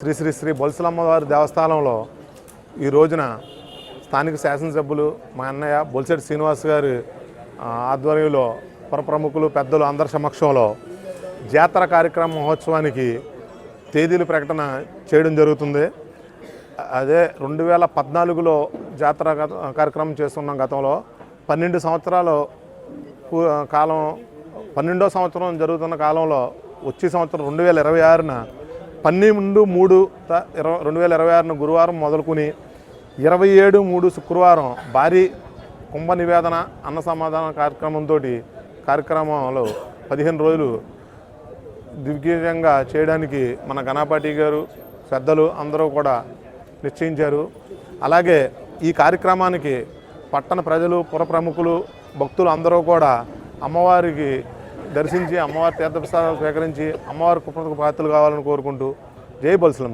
శ్రీ శ్రీ శ్రీ బొలసలమ్మవారి దేవస్థానంలో ఈ రోజున స్థానిక శాసనసభ్యులు మా అన్నయ్య బొలిశెట్టి శ్రీనివాస్ గారి ఆధ్వర్యంలో పుర ప్రముఖులు పెద్దలు అందరి సమక్షంలో జాతర కార్యక్రమ మహోత్సవానికి తేదీల ప్రకటన చేయడం జరుగుతుంది. అదే రెండు వేల పద్నాలుగులో జాతర గత- కార్యక్రమం చేస్తున్నాం గతంలో. పన్నెండు సంవత్సరాలు కాలం పన్నెండో సంవత్సరం జరుగుతున్న కాలంలో వచ్చే సంవత్సరం రెండు వేల ఇరవై ఆరున పన్నెండు మూడు త- ఇరవై రెండు వేల ఇరవై ఆరున గురువారం మొదలుకొని ఇరవై ఏడు మూడు శుక్రవారం భారీ కుంభ నివేదన అన్న సమాధాన కార్యక్రమంతో కార్యక్రమంలో పదిహేను రోజులు దిగ్విజయంగా చేయడానికి మన గణపాటి గారు పెద్దలు అందరూ కూడా నిశ్చయించారు. అలాగే ఈ కార్యక్రమానికి పట్టణ ప్రజలు పుర ప్రముఖులు భక్తులు అందరూ కూడా అమ్మవారికి దర్శించి అమ్మవారి తీర్థప్రసాదాలు స్వీకరించి అమ్మవారి కృపకు పాత్రలు కావాలని కోరుకుంటూ జై బల్సలం.